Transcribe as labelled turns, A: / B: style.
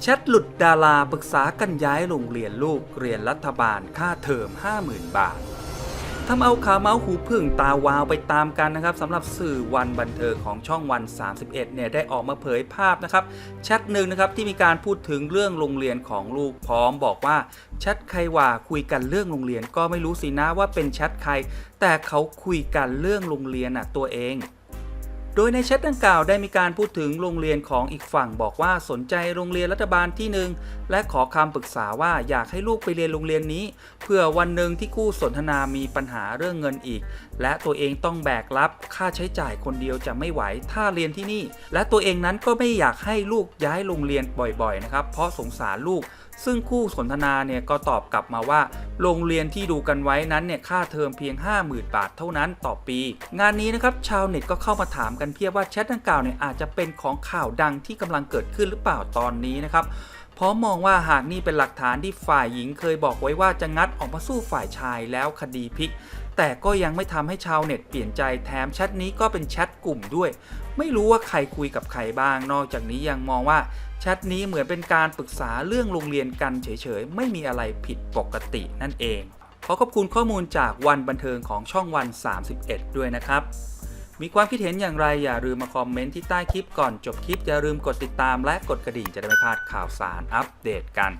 A: แชทหลุดดาราปรึกษากันย้ายโรงเรียนลูกเรียนรัฐบาลค่าเทอม 50,000 บาททำเอาขาเมาส์หูพึ่งตาวาวไปตามกันนะครับสำหรับสื่อวันบันเทิงของช่องวัน 31เนี่ยได้ออกมาเผยภาพนะครับแชทหนึ่งนะครับที่มีการพูดถึงเรื่องโรงเรียนของลูกพร้อมบอกว่าแชทใครว่าคุยกันเรื่องโรงเรียนก็ไม่รู้สินะว่าเป็นแชทใคร แต่เขาคุยกันเรื่องโรงเรียนน่ะตัวเอง โดยในแชทดังกล่าวได้มีการพูดถึงโรงเรียนของอีกฝั่งบอกว่าสนใจโรงเรียนรัฐบาลที่หนึ่งและขอคำปรึกษาว่าอยากให้ลูกไปเรียนโรงเรียนนี้ เพื่อวันหนึ่งที่คู่สนทนามีปัญหาเรื่องเงินอีก และตัวเองต้องแบกรับค่าใช้จ่ายคนเดียวจะไม่ไหวถ้าเรียนที่นี่ และตัวเองนั้นก็ไม่อยากให้ลูกย้ายโรงเรียนบ่อยๆนะครับเพราะสงสารลูก ซึ่งคู่สนทนาเนี่ยก็ตอบกลับมาว่า โรงเรียนที่ดูกันไว้นั้นเนี่ยค่าเทอมเพียง 50,000 บาทเท่านั้นต่อปี งานนี้นะครับชาวเน็ตก็เข้ามาถามกันเพียบว่าแชทดังกล่าวเนี่ยอาจจะเป็นของข่าวดังที่กำลังเกิดขึ้นหรือเปล่าตอนนี้นะครับพร้อมมองว่าหากนี่เป็นหลักฐานที่ฝ่ายหญิงเคยบอกไว้ว่าจะงัดออกมาสู้ฝ่ายชายแล้วคดีพลิก แต่ก็ยังไม่ทำให้ชาวเน็ตเปลี่ยนใจแถมแชทนี้ก็เป็นแชทกลุ่มด้วย ไม่รู้ว่าใครคุยกับใครบ้าง นอกจากนี้ยังมองว่าแชทนี้เหมือนเป็นการปรึกษาเรื่องโรงเรียนกันเฉยๆ ไม่มีอะไรผิดปกตินั่นเอง ขอขอบคุณข้อมูลจากวันบันเทิงของช่องวัน 31 ด้วยนะครับมีความคิดเห็นอย่างไรอย่าลืมมาคอมเมนต์ที่ใต้คลิปก่อนจบคลิป อย่าลืมกดติดตามและกดกระดิ่งจะได้ไม่พลาดข่าวสารอัปเดตกัน